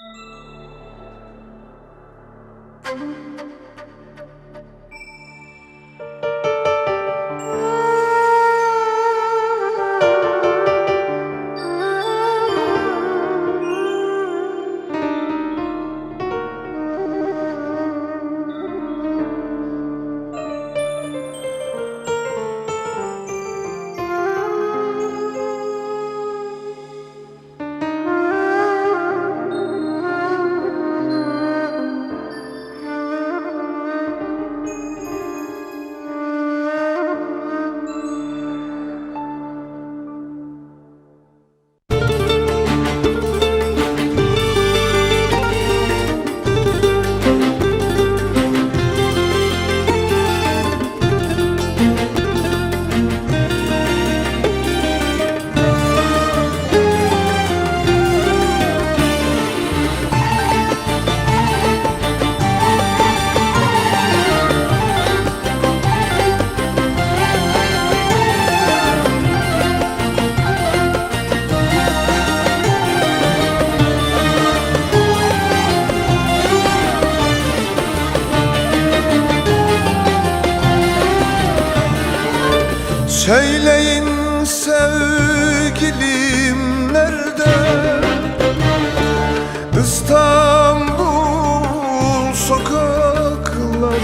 Thank you. Söyleyin sevgilim nerede? İstanbul sokakları.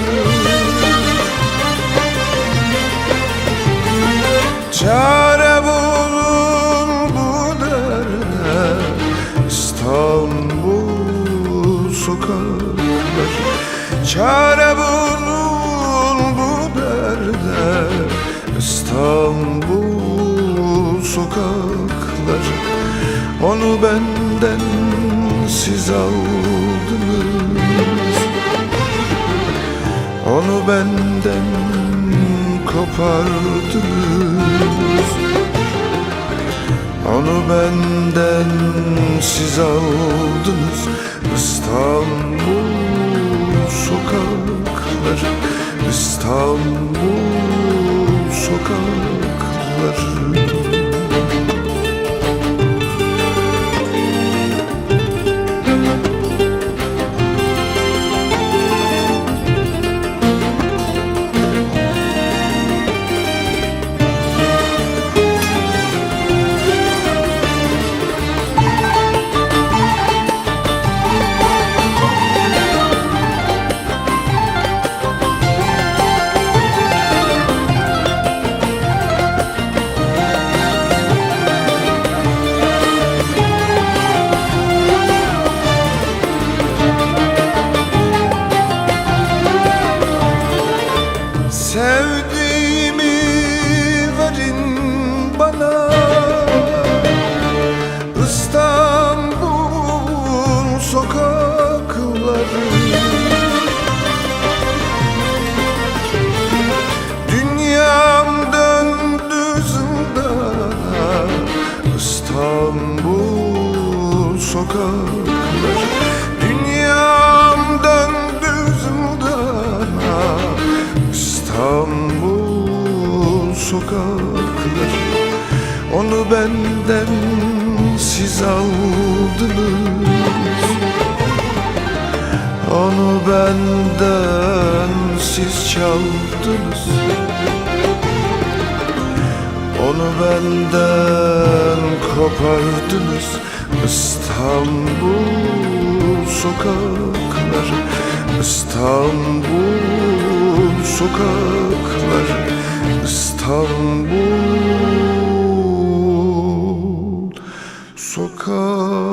Çare bulun bu derde İstanbul sokakları. Çare bulun bu derde İstanbul sokakları. Onu benden siz aldınız. Onu benden kopardınız. Onu benden siz aldınız. İstanbul sokakları. İstanbul sokakları İstanbul sokakları Dünyam döndü zindana. İstanbul sokakları. Onu benden siz aldınız. Onu benden siz çaldınız Onu benden kopardınız. İstanbul sokakları İstanbul sokakları İstanbul sokakları